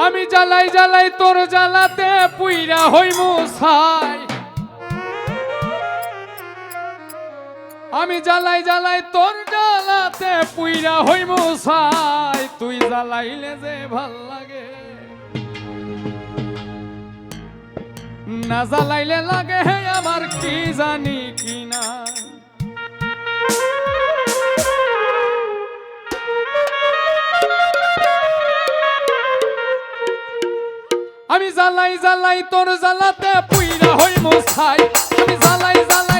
আমি জ্বালাই জ্বালাই তোর জ্বালাতে পুইরা হই মুসাই আমি জ্বালাই জ্বালাই তোর জ্বালাতে পুইরা হই মুসাই তুই জ্বালাইলে যে ভালো লাগে। না জ্বালাইলে লাগে হে আমার কি জানি কি না আমি জ্বালাই জ্বালাই তোর জ্বালাতে পুইরা হই মোসাই আমি জ্বালাই জ্বালাই